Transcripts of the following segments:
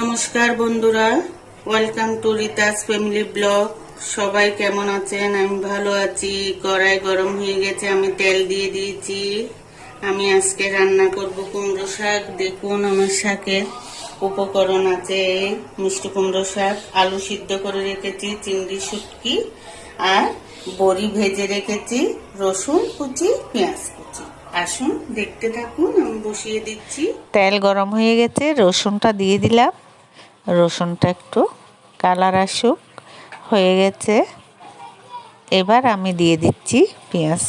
নমস্কার বন্ধুরা। Welcome to Rita's family blog সবাই কেমন আছেন? আমি ভালো আছি। কড়াই গরম হয়ে গেছে, আমি তেল দিয়ে দিয়েছি। আমি আজকে রান্না করব কুমড়ো শাক। দেখুন, আমার শাকের উপকরণ আছে, মিষ্টি কুমড়ো শাক। আলু সিদ্ধ করে রেখেছি, চিংড়ি শুটকি, আর বড়ি ভেজে রেখেছি, রসুন কুচি, পেঁয়াজ কুচি। আসুন, দেখতে থাকুন, আমি বসিয়ে দিচ্ছি। তেল গরম হয়ে গেছে, রসুনটা দিয়ে দিলাম। রসুনটা একটু কালার আসুক, হয়ে গেছে। এবার আমি দিয়ে দিচ্ছি পেঁয়াজ।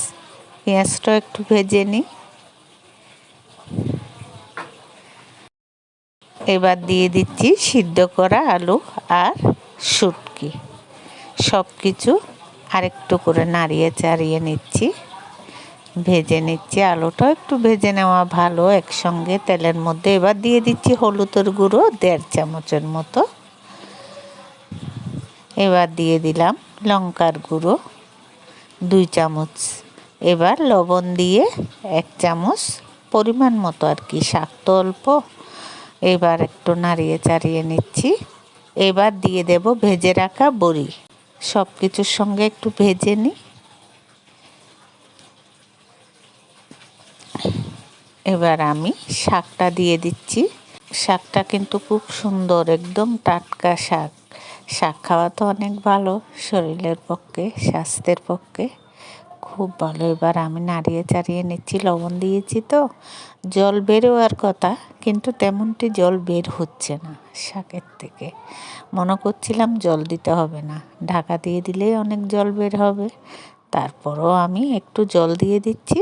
পেঁয়াজটা একটু ভেজে নিই। এবার দিয়ে দিচ্ছি সিদ্ধ করা আলু আর শুটকি। সব কিছু আরেকটু করে নাড়িয়ে চাড়িয়ে নিচ্ছি। ভেজে নিচ্ছি, আলুটা একটু ভেজে নেওয়া ভালো, একসঙ্গে তেলের মধ্যে। এবার দিয়ে দিচ্ছি হলুদের গুঁড়ো, দেড় চামচের মতো। এবার দিয়ে দিলাম লঙ্কার গুঁড়ো, দুই চামচ। এবার লবণ দিয়ে এক চামচ পরিমাণ মতো আর কি শাক তো অল্প। এবার একটু নাড়িয়ে চাড়িয়ে নিচ্ছি। এবার দিয়ে দেব ভেজে রাখা বড়ি। সব কিছুর সঙ্গে একটু ভেজে নিই। এবার আমি শাকটা দিয়ে দিচ্ছি। শাকটা কিন্তু খুব সুন্দর, একদম টাটকা শাক। শাক খাওয়া তো অনেক ভালো, শরীরের পক্ষে, স্বাস্থ্যের পক্ষে। খুব ভালো। এবার আমি নাড়িয়ে চাড়িয়ে নিচ্ছি, লবণ দিয়েছি তো। জল বেরোয়ার কথা, কিন্তু তেমনটি জল বের হচ্ছে না শাকের থেকে। মনে করছিলাম জল দিতে হবে না। ঢাকা দিয়ে দিলেই অনেক জল বের হবে। তারপরও আমি একটু জল দিয়ে দিচ্ছি।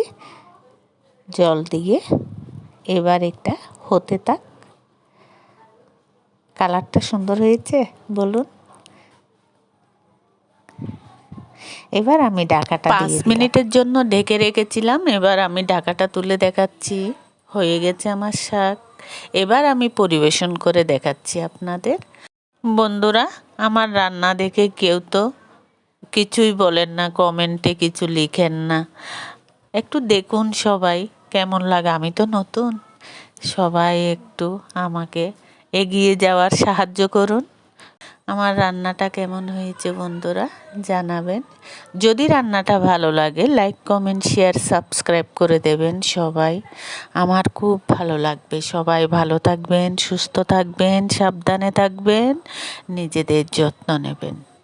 জল দিয়ে এবার এটা হতে থাক। কালারটা সুন্দর হয়েছে বলুন। এবার আমি ঢাকাটা পাঁচ মিনিটের জন্য ঢেকে রেখেছিলাম এবার আমি ঢাকাটা তুলে দেখাচ্ছি। হয়ে গেছে আমার শাক। এবার আমি পরিবেশন করে দেখাচ্ছি আপনাদের। বন্ধুরা আমার রান্না দেখে কেউ তো কিছুই বলেন না কমেন্টে কিছু লিখেন না। একটু দেখুন সবাই। কেমন লাগে? আমি তো নতুন। সবাই একটু আমাকে এগিয়ে যাওয়ার সাহায্য করুন। আমার রান্নাটা কেমন হয়েছে বন্ধুরা জানাবেন। যদি রান্নাটা ভালো লাগে লাইক কমেন্ট শেয়ার সাবস্ক্রাইব করে দেবেন সবাই। আমার খুব ভালো লাগবে। সবাই ভালো থাকবেন, সুস্থ থাকবেন, সাবধানে থাকবেন, নিজেদের যত্ন নেবেন।